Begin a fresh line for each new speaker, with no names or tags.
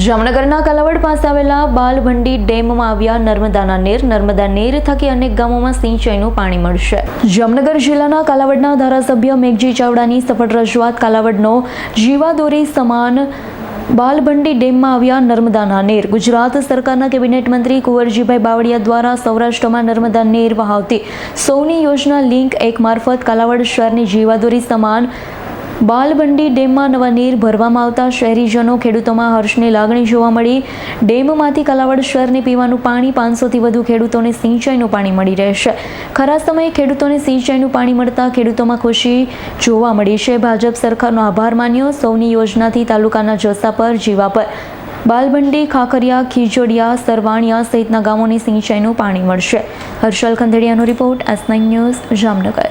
જામનગરના કલાવડ પાસે આવેલા બાલભંડી ડેમમાં આવ્યા નર્મદાના નીર. નર્મદા નીર થકી અનેક ગામોમાં સિંચાઈનું પાણી મળશે. જામનગર જિલ્લાના કાલાવડના ધારાસભ્ય મેઘજી ચાવડાની સફળ રજૂઆત કાલાવડનો જીવાદોરી સમાન બાલભંડી ડેમમાં આવ્યા નર્મદાના નીર. ગુજરાત સરકારના કેબિનેટ મંત્રી કુંવરજીભાઈ બાવળિયા દ્વારા સૌરાષ્ટ્રમાં નર્મદા નીર વહાવતી સૌની યોજના લિંક એક મારફત કાલાવડ શહેરની જીવાદોરી સમાન બાલબંડી ડેમમાં નવા નીર ભરવામાં આવતા શહેરીજનો ખેડૂતોમાં હર્ષની લાગણી જોવા મળી. ડેમમાંથી કલાવડ શહેરને પીવાનું પાણી પાંચસોથી વધુ ખેડૂતોને સિંચાઈનું પાણી મળી રહેશે. ખરા સમયે ખેડૂતોને સિંચાઈનું પાણી મળતા ખેડૂતોમાં ખુશી જોવા મળી છે. ભાજપ સરકારનો આભાર માન્યો. સૌની યોજનાથી તાલુકાના જસા પર જીવા પર. બાલબંડી ખાખરિયા, ખીજોડિયા, સરવાણિયા સહિતના ગામોને સિંચાઈનું પાણી મળશે. હર્ષલ ખંધેડિયાનો રિપોર્ટ એસ ન્યૂઝ, જામનગર.